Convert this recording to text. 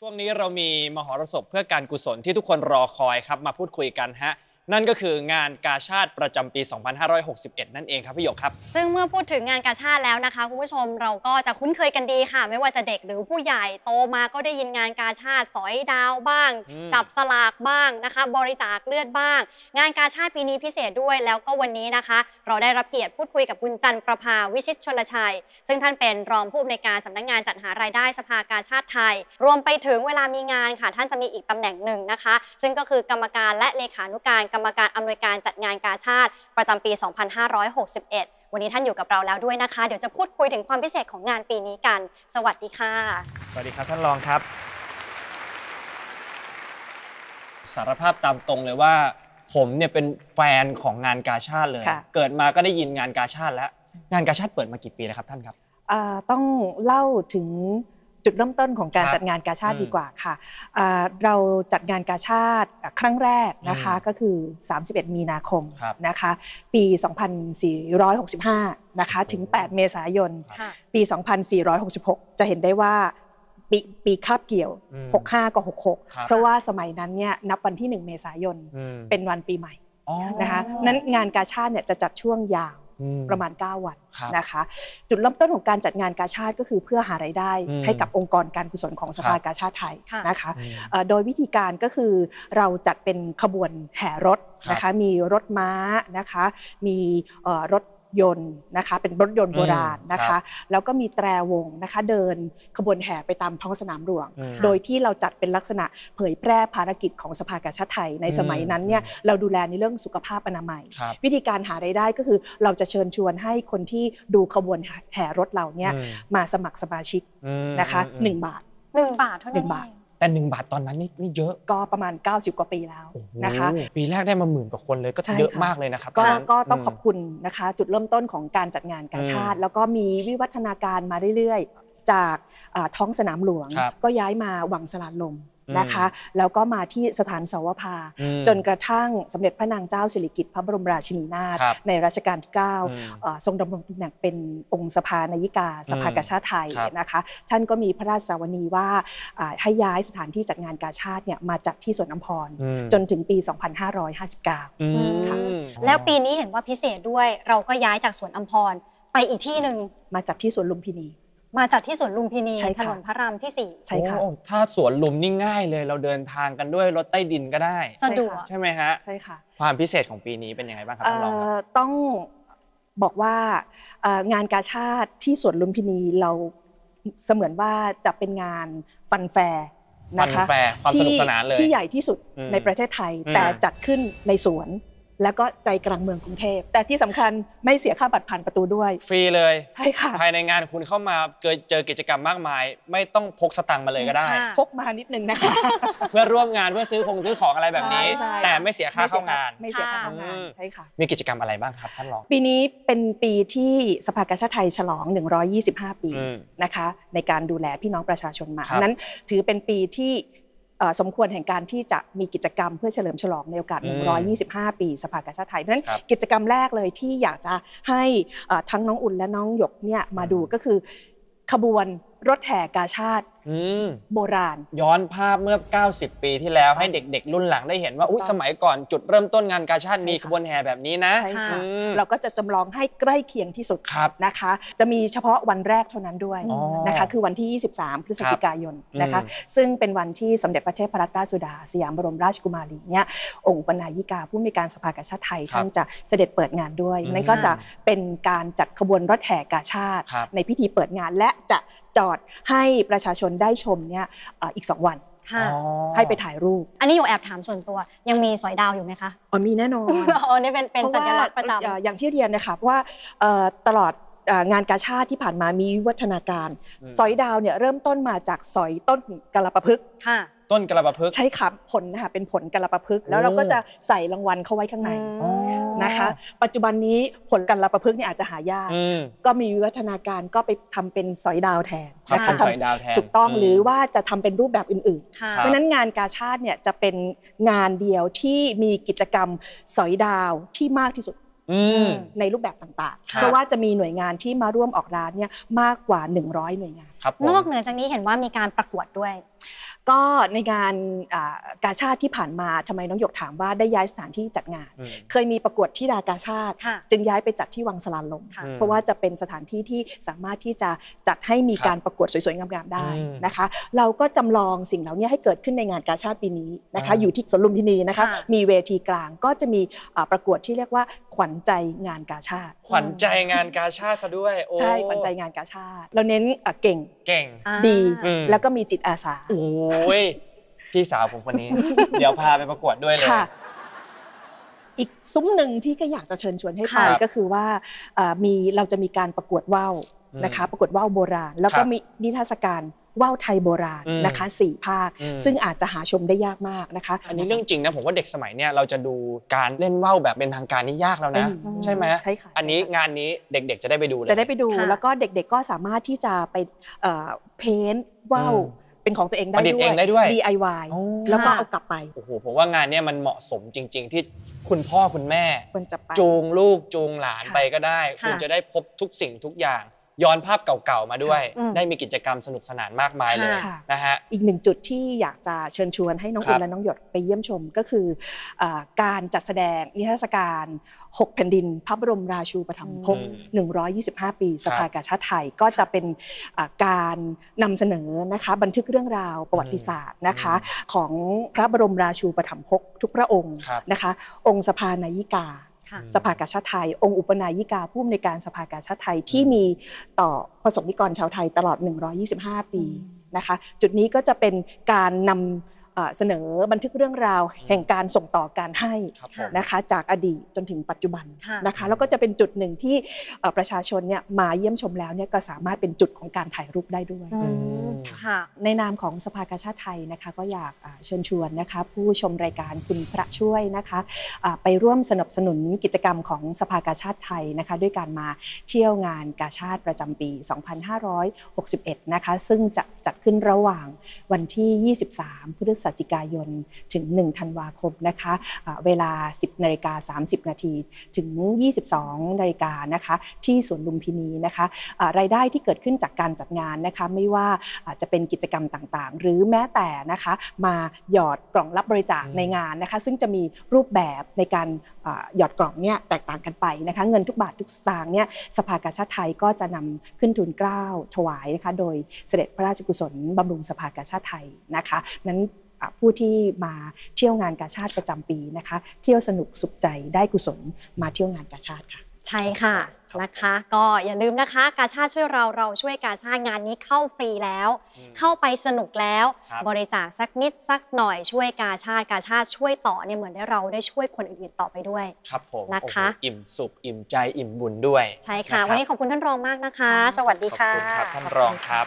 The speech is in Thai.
ช่วงนี้เรามีมหรสพเพื่อการกุศลที่ทุกคนรอคอยครับมาพูดคุยกันฮะ นั่นก็คืองานกาชาติประจำปี 2561 นั่นเองครับพี่หยกครับ ซึ่งเมื่อพูดถึงงานกาชาติแล้วนะคะคุณผู้ชมเราก็จะคุ้นเคยกันดีค่ะ ไม่ว่าจะเด็กหรือผู้ใหญ่โตมาก็ได้ยินงานกาชาติสอยดาวบ้าง อืม จับสลากบ้างนะคะ บริจาคเลือดบ้าง งานกาชาติปีนี้พิเศษด้วยแล้วก็วันนี้นะคะ เราได้รับเกียรติพูดคุยกับคุณจันทร์ประภาวิชิตชลชัย ซึ่งท่านเป็นรองผู้อำนวยการสำนักงานจัดหารายได้สภากาชาติไทย รวมไปถึงเวลามีงานค่ะ ท่านจะมีอีกตำแหน่งหนึ่งนะคะ ซึ่งก็คือกรรมการและเลขานุการกรรมการอำนวยการจัดงานกาชาติประจำปี 2561 วันนี้ท่านอยู่กับเราแล้วด้วยนะคะ เดี๋ยวจะพูดคุยถึงความพิเศษของงานปีนี้กัน สวัสดีค่ะ สวัสดีครับท่านรองครับ สารภาพตามตรงเลยว่า ผมเนี่ยเป็นแฟนของงานกาชาติเลย ค่ะ เกิดมาก็ได้ยินงานกาชาติแล้ว งานกาชาติเปิดมากี่ปีแล้วครับท่านครับ อ่าต้องเล่าถึง จุดเริ่มต้นของการครับจัดงานกาชาติอืมดีกว่าค่ะอ่าเราจัดงานกาชาติครั้งแรกนะคะอืมก็คือ 31 มีนาคมครับนะคะปี 2465นะคะถึง 8 เมษายนค่ะปี 2466 จะเห็นได้ว่าปีปีคาบเกี่ยวอืม65กับครับ 66 เพราะว่าสมัยนั้นเนี่ยนับวันที่ 1 เมษายนอืมเป็นวันปีใหม่อ๋อนะคะนั้นงานกาชาติเนี่ยจะจัดช่วงยาวอื ประมาณ 9 วันครับนะคะ จุดเริ่มต้นของการจัดงานกาชาติก็คือเพื่อหารายได้อืมให้กับองค์กรการกุศลของสภาครับกาชาติไทยค่ะนะคะอืมเอ่อโดยวิธีการก็คือเราจัดเป็นขบวนแห่รถนะครัคะบมีรถม้านะคะมีเอ่อรถ ยนต์นะคะเป็นรถยนต์โบราณอืมนะครัคะบแล้วก็มีแตรวงนะคะ เดินขบวนแห่ไปตามท้องสนามหลวงอืมโดยที่เราจัดเป็นลักษณะเผยแพร่ภารกิจของสภากาชาติไทยในสมัยนั้นเนี่ยอืมเราดูแลในเรื่องสุขภาพอนามัยครับวิธีการหารายได้ก็คือเราจะเชิญชวนให้คนที่ดูขบวนแห่รถเราเนี่ยอืมมาสมัครสมาชิกอืมนะคะอืม1บาทหนึ่งบาทเท่าหนึ่นั้นงบาทเอง แต่หนึ่งบาทตอนนั้นนี่นี่เยอะก็ประมาณ 90 กว่าปีแล้วโอ้โหนะคะปีแรกได้มาหมื่นกว่าคนเลยก็ใช่เยอะค่ะมากเลยนะครับก็ตนนั้นก็ต้องมขอบคุณนะคะ จุดเริ่มต้นของการจัดงานกาชาติอืมแล้วก็มีวิวัฒนาการมาเรื่อยๆ จากอ่าท้องสนามหลวงครับก็ย้ายมาวังสลานลมอืม นะคะแล้วก็มาที่สถานสวภาอืมจนกระทั่งสมเด็จพระนางเจ้าสิริกิติ์พระบรมราชินีนาถครับในรัชกาลที่9อืมเอ่อทรงดำรงตำแหน่งเป็นองค์สภานายิกาสภากาชาติไทยครับนะคะท่านก็มีพระราชสาวนีว่าอ่าให้ย้ายสถานที่จัดงานกาชาติเนี่ยมาจัดที่สวนน้ำพรอืมจนถึงปี 2559อืมแล้วปีนี้เห็นว่าพิเศษด้วยเราก็ย้ายจากสวนอัมพรไปอีกที่หนึ่งมาจัดที่สวนลุมพินี มาจัดที่สวนลุมพินี ใช่ถค่ะ นนพระรามที่สี่ใช่ค่ะ โอ้ถ้าสวนลุมนี่ง่ายเลย เราเดินทางกันด้วยรถใต้ดินก็ได้ สะดวก ใช่ไหมฮะ ใช่ค่ะ ความพิเศษของปีนี้เป็นยังไงบ้างครับเอ่ท่านรองครับอต้องบอกว่าเอ่องานกาชาติที่สวนลุมพินีเราเสมือนว่าจะเป็นงานฟันแฟร์นะคะฟันแฟร์ความสนุกสนานเลยที่ใหญ่ที่สุดอืมในประเทศไทย อืม แต่จัดขึ้นในสวน แล้วก็ใจกลางเมืองกรุงเทพ แต่ที่สำคัญไม่เสียค่าบัตรผ่านประตูด้วย ฟรีเลย ใช่ค่ะ ภายในงานคุณเข้ามาเจอเจอกิจกรรมมากมาย ไม่ต้องพกสตังค์มาเลยก็ได้ค่ะพกมานิดนึงนะคะ เพื่อร่วมงานเพื่อซื้อคงซื้อของอะไรแบบนี้ใช่แต่ไม่เสียค่าเข้างาน ไม่เสียค่าเข้างานอืมใช่ค่ะ มีกิจกรรมอะไรบ้างครับท่านรอง ปีนี้เป็นปีที่สภากาชาติไทยฉลอง 125 ปีอืมนะคะ ในการดูแลพี่น้องประชาชนมาครับนั้นถือเป็นปีที่เอ่อ สมควรแห่งการที่จะมีกิจกรรมเพื่อเฉลิมฉลองในโอกาสอืม125 ปีสภากาชาติไทย เพราะฉะนั้นครับกิจกรรมแรกเลยที่อยากจะให้เอ่อทั้งน้องอุ่นและน้องหยกเนี่ยมาดูก็คือขบวนรถแห่กาชาติอืมโบราณ ย้อนภาพเมื่อ 90 ปีที่แล้วให้เด็กๆ รุ่นหลังได้เห็นว่าอุ๊ยถูกต้องสมัยก่อนจุดเริ่มต้นงานกาชาติใช่มีค่ะขบวนแห่แบบนี้นะใช่ค่ะอืมเราก็จะจำลองให้ใกล้เคียงที่สุดครับนะคะ จะมีเฉพาะวันแรกเท่านั้นด้วยอ๋อนะคะ คือวันที่ 23 พฤศจิกายนนะคะอืมซึ่งเป็นวันที่สมเด็จพระเทพรัตนราชสุดา สยามบรมราชกุมารีเนี่ยองค์ปนายิกาผู้มีการสภากาชาติไทยครับท่านจะเสด็จเปิดงานด้วยอืมนั่นก็จะเป็นการจัดขบวนรถแห่กาชาติครับในพิธีเปิดงานและจะจอดให้ประชาชนได้ชมเนี่ยเอ่ออีก 2 วันค่ะอ๋อให้ไปถ่ายรูป อันนี้อยู่แอบถามส่วนตัว ยังมีสอยดาวอยู่ไหมคะอ๋อมีแน่นอนอ๋อนี่เป็นเป็นเพราะสัญว่าลักษณ์ประจำเอ่ออย่างที่เรียนนะคะว่าเอ่อตลอดเอ่องานกาชาติที่ผ่านมามีวิวัฒนาการอืมสอยดาวเนี่ยเริ่มต้นมาจากสอยต้นกะละปะพึกษ์ค่ะ ต้นกระบะพึกษ์ ใช่ค่ะผลนะคะเป็นผลกะละปะพึกษ์แล้วเราก็จะใส่รางวัลเข้าไว้ข้างในอ๋อนะคะ ปัจจุบันนี้ผลกะละปะพึกษ์เนี่ยอาจจะหายาก อืม ก็มีวิวัฒนาการก็ไปทำเป็นสอยดาวแทนครับนะเป็คะนทำสอยดาวแทนถูกต้องมหรือว่าจะทำเป็นรูปแบบอื่นค่ะๆคเพบราะฉะนั้นงานกาชาติเนี่ยจะเป็นงานเดียวที่มีกิจกรรมสอยดาวที่มากที่สุดอืม ในรูปแบบต่างคๆรับเพราะว่าจะมีหน่วยงานที่มาร่วมออกร้านเนี่ยมากกว่า 100 หน่วยงาน ครับผม นอกเหนือจากนี้เห็นว่ามีการประกวดด้วย ก็ในงานอ่ากาชาติที่ผ่านมาทำไมน้องหยกถามว่าได้ย้ายสถานที่จัดงานอืมเคยมีประกวดที่ดากาชาติค่ะจึงย้ายไปจัดที่วังสลานลมค่ะเพราะว่าจะเป็นสถานที่ที่สามารถที่จะจัดให้มีครับการประกวดสวยๆงามๆได้อืมนะคะ เราก็จำลองสิ่งเหล่านี้ให้เกิดขึ้นในงานกาชาติปีนี้นะคะอ่าอยู่ที่สวนลุมพินีนะคะค่ะมีเวทีกลางก็จะมีอ่าประกวดที่เรียกว่าขวัญใจงานกาชาติ ขวัญใจงานกาชาติซะด้วยโอ้ใช่ขวัญใจงานกาชาติ เราเน้นอะเก่งเก่งอ่าดีอืมแล้วก็มีจิตอาสาโอ้ยพี่สาวผมคนนี้ เดี๋ยวพาไปประกวดด้วยเลย ค่ะ อีกซุ้มหนึ่งที่ก็อยากจะเชิญชวนให้ไปค่ะก็คือว่าเอ่อมีเราจะมีการประกวดว่าวอืมนะคะ ประกวดว่าวโบราณ แล้วคก็รับมีนิทรรศการว่าวไทยโบราณอืมนะคะสี่ภาค อืม ซึ่งอาจจะหาชมได้ยากมากนะคะ อันนี้เรื่องจริงนะผมว่าเด็กสมัยเนี้ยเราจะดูการเล่นว่าวแบบเป็นทางการนี่ยากแล้วนะ อืมใช่ไหมใช่ค่ะ อันนี้ใช่ค่ะงานนี้เด็กๆจะได้ไปดูเลย จะได้ไปดูค่ะ แล้วก็เด็กๆก็สามารถที่จะไปเพ้นว่าวอืม เป็นของตัวเองได้ประดิษฐ์ด้วเอยงได้ด้วย DIY โอ้ แล้วก็ค่ะเอากลับไปโอ้โหผมว่างานเนี้ยมันเหมาะสมจริง ๆ ที่คุณพ่อคุณแม่ ควรจะไป จูงลูกจูงหลานค่ะไปก็ได้ค่ะคุณจะได้พบทุกสิ่งทุกอย่าง ย้อนภาพเก่าๆมาด้วยอืมได้มีกิจกรรมสนุกสนานมากมายเลยค่ะนะฮะอีกหนึ่งจุดที่อยากจะเชิญชวนให้น้องครัอิบนและน้องหยดไปเยี่ยมชมก็คืออาการจัดแสดงนิทรรศการ 6 แผ่นดิน พระบรมราชูปถัมภกอืม125 ปีสภากาชาติไทยก็จะเป็นอ่าการนำเสนอนะคะบันทึกเรื่องราวประวัติศาสตร์นะคะของพระบรมราชูปถัมภกทุกพระองค์ครับนะคะ องค์สภานายิกาค่ะอืม สภากาชาติไทย องค์อุปนายิกาผู้อำนวยการสภากาชาติไทยที่มีต่อประสบนิกรชาวไทยตลอด 125 ปีอืมนะคะ จุดนี้ก็จะเป็นการนำ เอ่อเสนอบันทึกเรื่องราวแห่งการส่งต่อการให้ครับผมนะคะจากอดีตจนถึงปัจจุบันค่ะนะคะแล้วก็จะเป็นจุดหนึ่งที่เอ่อประชาชนเนี่ยมาเยี่ยมชมแล้วเนี่ยก็สามารถเป็นจุดของการถ่ายรูปได้ด้วยอืมค่ะในนามของสภากาชาติไทยนะคะก็อยากอ่าเชิญชวนนะคะผู้ชมรายการคุณพระช่วยนะคะอ่าไปร่วมสนับสนุนกิจกรรมของสภากาชาติไทยนะคะด้วยการมาเที่ยวงานกาชาติประจำปี 2561 นะคะซึ่งจะจัดขึ้นระหว่างวันที่ 23พฤศจิกายน ถึง 1 ธันวาคมนะคะอ่าเวลา 10นาฬิกา30 นาทีถึง 22นาฬิกานะคะที่สวนลุมพินีนะคะอ่ารายได้ที่เกิดขึ้นจากการจัดงานนะคะไม่ว่าอาจจะเป็นกิจกรรมต่างๆ หรือแม้แต่นะคะมาหยอดกล่องรับบริจาคอืมในงานนะคะซึ่งจะมีรูปแบบในการอ่าหยอดกล่องเนี่ยแตกต่างกันไปนะคะเงินทุกบาททุกสตางค์เนี่ยสภากาชาติไทยก็จะนำขึ้นทุนเกล้าถวายนะคะโดยเสด็จพระราชกุศลบำรุงสภากาชาติไทยนะคะนั้นอ่า ผู้ที่มาเที่ยวงานกาชาติประจำปีนะคะ เที่ยวสนุกสุขใจได้กุศลมาเที่ยวงานกาชาติค่ะ ใช่ค่ะนะคะ ก็อย่าลืมนะคะ กาชาติช่วยเราเราช่วยกาชาติงานนี้เข้าฟรีแล้วอืมเข้าไปสนุกแล้วครับบริจาคสักนิดสักหน่อยช่วยกาชาติกาชาติช่วยต่อเนี่ยเหมือนได้เราได้ช่วยคนอื่นๆต่อไปด้วย ครับผมนะคะโอ้โหอิ่มสุขอิ่มใจอิ่มบุญด้วย ใช่ค่ะนรับวันนี้ขอบคุณท่านรองมากนะคะค่ะสวัสดีค่ะขอบคุณครับท่านรองครับ